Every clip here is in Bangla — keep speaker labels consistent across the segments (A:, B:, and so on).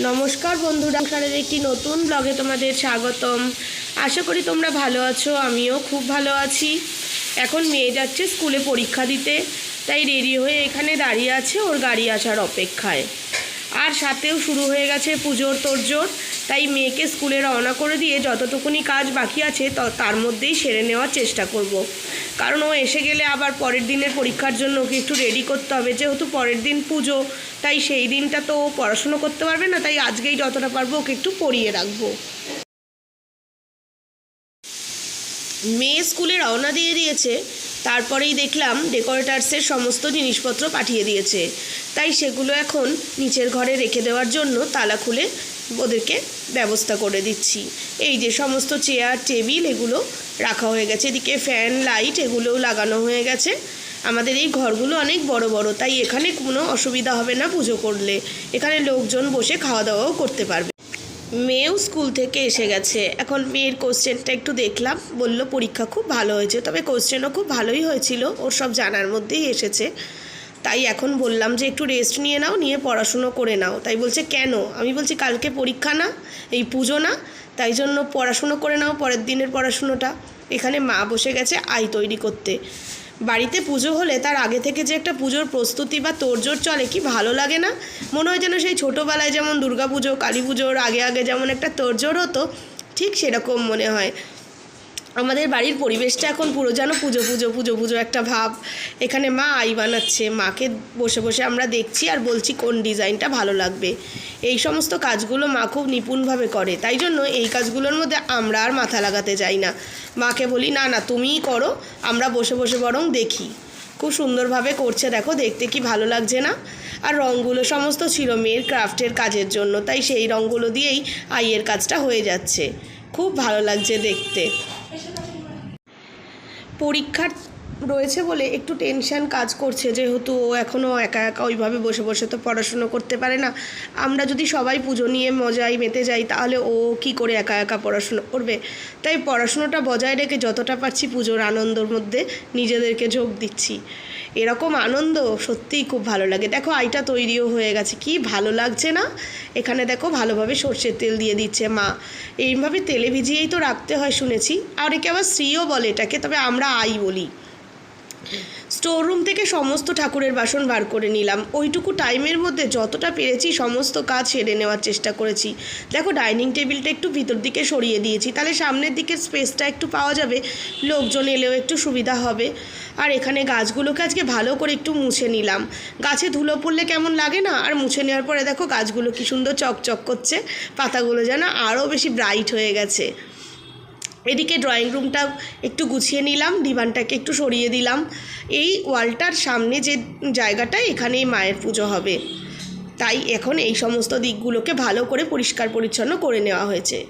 A: নমস্কার বন্ধুরা। সংসারের একটি নতুন ব্লগে তোমাদের স্বাগতম। আশা করি তোমরা ভালো আছো, আমিও খুব ভালো আছি। এখন মেয়ে যাচ্ছে স্কুলে পরীক্ষা দিতে, তাই রেডি হয়ে এখানে দাঁড়িয়ে আছে ওর গাড়ি আসার অপেক্ষায়। আর সাথেও শুরু হয়ে গেছে পুজোর তোড়জোড়। তাই মেয়েকে স্কুলে রওনা করে দিয়ে যতটুকুনি কাজ বাকি আছে তার মধ্যেই সেরে নেওয়ার চেষ্টা করব। কারণ ও এসে গেলে আবার পরের দিনের পরীক্ষার জন্য ওকে একটু রেডি করতে হবে। যেহেতু পরের দিন পুজো, তাই সেই দিনটা তো পড়াশুনো করতে পারবে না, তাই আজকেই যতটা পারব ওকে একটু পড়িয়ে রাখব। মেয়ে স্কুলে রওনা দিয়ে দিয়েছে। তারপরেই দেখলাম ডেকোরেটার্সের সমস্ত জিনিসপত্র পাঠিয়ে দিয়েছে। তাই সেগুলো এখন নিচের ঘরে রেখে দেওয়ার জন্য তালা খুলে ওদেরকে ব্যবস্থা করে দিচ্ছি। এই যে সমস্ত চেয়ার, টেবিল এগুলো রাখা হয়ে গেছে। এদিকে ফ্যান, লাইট এগুলোও লাগানো হয়ে গেছে। আমাদের এই ঘরগুলো অনেক বড় বড়, তাই এখানে কোনো অসুবিধা হবে না পুজো করলে। এখানে লোকজন বসে খাওয়া দাওয়াও করতে পারবে। মেয়েও স্কুল থেকে এসে গেছে। এখন মেয়ের কোশ্চেনটা একটু দেখলাম। বলল, পরীক্ষা খুব ভালো হয়েছে। তবে কোশ্চেনও খুব ভালোই হয়েছিল। ওর সব জানার মধ্যেই এসেছে। তাই এখন বললাম যে, একটু রেস্ট নিয়ে নাও, নিয়ে পড়াশুনো করে নাও। তাই বলছে, কেন? আমি বলছি, কালকে পরীক্ষা না, এই পুজো না, তাই জন্য পড়াশুনো করে নাও, পরের দিনের পড়াশুনোটা। এখানে মা বসে গেছে আই তৈরি করতে। বাড়িতে পুজো হলে তার আগে থেকে যে একটা পুজোর প্রস্তুতি বা তোড়জোড় চলে কি ভালো লাগে না? মনে হয় যেন সেই ছোটোবেলায় যেমন দুর্গাপুজো কালী পুজোর আগে আগে যেমন একটা তোড়জোড় হতো, ঠিক সেরকম মনে হয়। আমাদের বাড়ির পরিবেশটা এখন পুরো যেন পুজো পুজো পুজো পুজো একটা ভাব। এখানে মা আই বানাচ্ছে, মাকে বসে বসে আমরা দেখছি আর বলছি কোন ডিজাইনটা ভালো লাগবে। এই সমস্ত কাজগুলো মা খুব নিপুণভাবে করে, তাই জন্য এই কাজগুলোর মধ্যে আমরা আর মাথা লাগাতে যাই না। মাকে বলি, না না, তুমিই করো, আমরা বসে বসে বরং দেখি। খুব সুন্দরভাবে করছে, দেখো, দেখতে কি ভালো লাগছে না? আর রঙগুলো সমস্ত ছিল মেয়ের ক্রাফটের কাজের জন্য, তাই সেই রঙগুলো দিয়েই আইয়ের কাজটা হয়ে যাচ্ছে। খুব ভালো লাগছে দেখতে। পরীক্ষার রয়েছে বলে একটু টেনশন কাজ করছে, যেহেতু ও এখনও একা একা ওইভাবে বসে বসে তো পড়াশুনো করতে পারে না। আমরা যদি সবাই পুজো নিয়ে মজায় মেতে যাই, তাহলে ও কি করে একা একা পড়াশুনো করবে? তাই পড়াশুনোটা বজায় রেখে যতটা পারছি পুজোর আনন্দর মধ্যে নিজেদেরকে যোগ দিচ্ছি। এরকম আনন্দ সত্যিই খুব ভালো লাগে। দেখো, আইটা তৈরিও হয়ে গেছে। কি ভালো লাগছে না? এখানে দেখো, ভালোভাবে সর্ষের তেল দিয়ে দিচ্ছে মা। এইভাবে তেলে ভিজিয়েই তো রাখতে হয় শুনেছি। আর একে আবার স্ত্রীও বলে এটাকে, তবে আমরা আই বলি। স্টোর রুম থেকে সমস্ত ঠাকুরের বাসন বার করে নিলাম। ওইটুকু টাইমের মধ্যে যতটা পেরেছি সমস্ত কাজ সেরে নেওয়ার চেষ্টা করেছি। দেখো ডাইনিং টেবিলটা একটু ভিতর দিকে সরিয়ে দিয়েছি। তাহলে সামনের দিকের স্পেসটা একটু পাওয়া যাবে। লোকজন এলেও একটু সুবিধা হবে। আর এখানে গাছগুলোকে আজকে ভালো করে একটু মুছে নিলাম। গাছে ধুলো পড়লে কেমন লাগে না? আর মুছে নেওয়ার পরে দেখো, গাছগুলো কি সুন্দর চকচক করছে। পাতাগুলো যেন আরও বেশি ব্রাইট হয়ে গেছে। এদিকে ড্রয়িং রুমটা একটু গুছিয়ে নিলাম ডিভানটাকে একটু সরিয়ে দিলাম। এই ওয়ালটার সামনে যে জায়গাটা, এখানেই মায়ের পুজো হবে। তাই এখন এই সমস্ত দিকগুলোকে ভালো করে পরিষ্কার পরিচ্ছন্ন করে নেওয়া হয়েছে।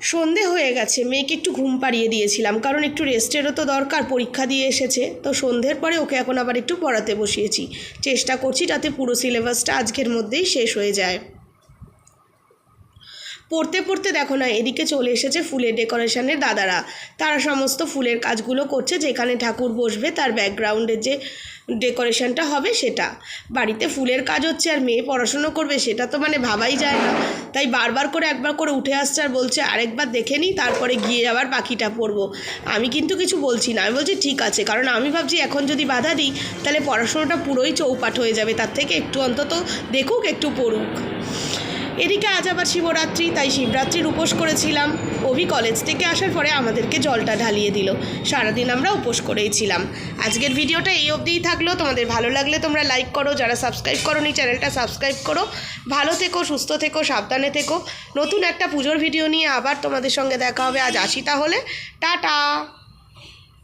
A: সন্ধে হয়ে গেছে, মেয়েকে একটু ঘুম পাড়িয়ে দিয়েছিলাম, কারণ একটু রেস্টেরও তো দরকার, পরীক্ষা দিয়ে এসেছে। তো সন্ধ্যের পরে ওকে এখন আবার একটু পড়াতে বসিয়েছি। চেষ্টা করছি যাতে পুরো সিলেবাসটা আজকের মধ্যেই শেষ হয়ে যায়। পড়তে পড়তে দেখো না, এদিকে চলে এসেছে ফুলের ডেকোরেশনের দাদারা। তারা সমস্ত ফুলের কাজগুলো করছে, যেখানে ঠাকুর বসবে তার ব্যাকগ্রাউন্ডের যে ডেকোরেশনটা হবে সেটা। বাড়িতে ফুলের কাজ হচ্ছে আর মেয়ে পড়াশুনো করবে, সেটা তো মানে ভাবাই যায় না। তাই বারবার করে একবার করে উঠে আসছে আর বলছে, আরেকবার দেখে নিই তারপরে গিয়ে আবার বাকিটা পড়ব। আমি কিন্তু কিছু বলছি না, আমি বলছি ঠিক আছে, কারণ আমি ভাবছি এখন যদি বাধা দিই, তাহলে পড়াশোনাটা পুরোই চৌপাট হয়ে যাবে, তার থেকে একটু অন্তত দেখুক, একটু পড়ুক। এদিকে আজ আবার শিবরাত্রি, তাই শিবরাত্রির উপোস করেছিলাম। অভি কলেজ থেকে আসার পরে আমাদেরকে জলটা ঢালিয়ে দিল। সারাদিন আমরা উপোস করেই ছিলাম। আজকের ভিডিওটা এই অবধিই থাকল। তোমাদের ভালো লাগলে তোমরা লাইক করো, যারা সাবস্ক্রাইব করো নি চ্যানেলটা সাবস্ক্রাইব করো। ভালো থেকো, সুস্থ থেকো, সাবধানে থেকো। নতুন একটা পুজোর ভিডিও নিয়ে আবার তোমাদের সঙ্গে দেখা হবে। আজ আসি তাহলে। টাটা!